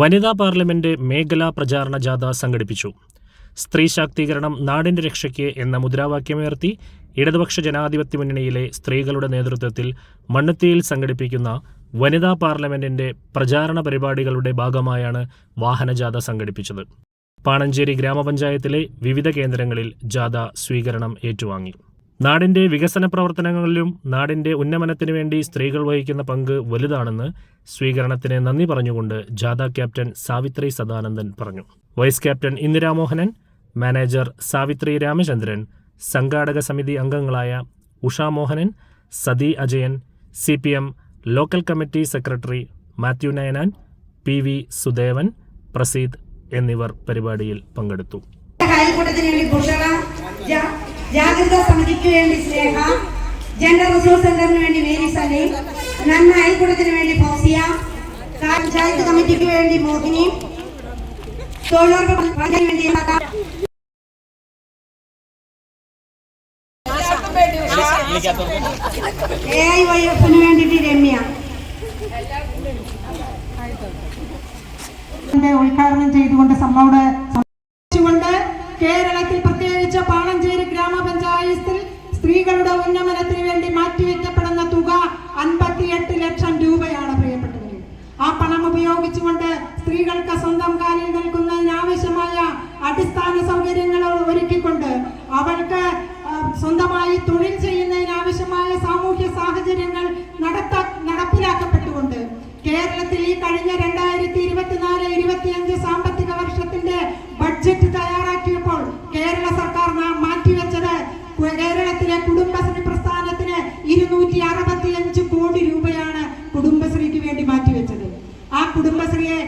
വനിതാ പാർലമെന്റ് മേഖലാ പ്രചാരണ ജാഥ സംഘടിപ്പിച്ചു. സ്ത്രീ ശാക്തീകരണം നാടിന്റെ രക്ഷയ്ക്ക് എന്ന മുദ്രാവാക്യമുയർത്തി ഇടതുപക്ഷ ജനാധിപത്യ മുന്നണിയിലെ സ്ത്രീകളുടെ നേതൃത്വത്തിൽ മണ്ണുത്തിയിൽ സംഘടിപ്പിക്കുന്ന വനിതാ പാർലമെന്റിന്റെ പ്രചാരണ പരിപാടികളുടെ ഭാഗമായാണ് വാഹനജാഥ സംഘടിപ്പിച്ചത്. പാണഞ്ചേരി ഗ്രാമപഞ്ചായത്തിലെ വിവിധ കേന്ദ്രങ്ങളിൽ ജാഥ സ്വീകരണം ഏറ്റുവാങ്ങി. നാടിന്റെ വികസന പ്രവർത്തനങ്ങളിലും നാടിന്റെ ഉന്നമനത്തിനു വേണ്ടി സ്ത്രീകൾ വഹിക്കുന്ന പങ്ക് വലുതാണെന്ന് സ്വീകരണത്തിന് നന്ദി പറഞ്ഞുകൊണ്ട് ജാഥ ക്യാപ്റ്റൻ സാവിത്രി സദാനന്ദൻ പറഞ്ഞു. Vice captain Indiramohanan manager Savithri Ramachandran സംഘാടക സമിതി അംഗങ്ങളായ Ushamohanan Sathi Ajayan C P M local committee secretary Mathew Nainan P V Sudevan Praseed എന്നിവർ പരിപാടിയിൽ പങ്കെടുത്തു. ജാഗ്രത സമിതിക്ക് വേണ്ടി സ്നേഹ ജെൻഡർ റിസോഴ്സ് സെന്ററിന് വേണ്ടി മേരി സലീം നന്ന അയൽക്കൂടത്തിന് വേണ്ടി ഫൗസിയ പഞ്ചായത്ത് കമ്മിറ്റിക്ക് വേണ്ടി മോഹിനി തൊഴിലുറപ്പ് പഞ്ചായത്തിന് വേണ്ടി എ ഐ വൈ എഫിന് വേണ്ടിയിട്ട് രമ്യ. ഉദ്ഘാടനം ചെയ്തുകൊണ്ട് നമ്മോട് സ്ത്രീകളുടെ ഉന്നമനത്തിന് വേണ്ടി മാറ്റിവെക്കപ്പെടുന്ന തുക അൻപത്തിയെട്ട് ലക്ഷം രൂപയാണ് പ്രിയപ്പെട്ടവര്. ആ പണം ഉപയോഗിച്ചുകൊണ്ട് സ്ത്രീകൾക്ക് സ്വന്തം കാലിൽ നിൽക്കുന്നതിന് ആവശ്യമായ അടിസ്ഥാന സൗകര്യങ്ങൾ ഒരുക്കിക്കൊണ്ട് അവൾക്ക് സ്വന്തമായി തൊഴിൽ ചെയ്യുന്നതിന് ആവശ്യമായ സാമൂഹ്യ സാഹചര്യങ്ങൾ കുടുംബശ്രീ പ്രസ്ഥാനത്തിന് ഇരുന്നൂറ്റി അറുപത്തിയഞ്ച് കോടി രൂപയാണ് കുടുംബശ്രീക്ക് വേണ്ടി മാറ്റിവെച്ചത്. ആ കുടുംബശ്രീയെ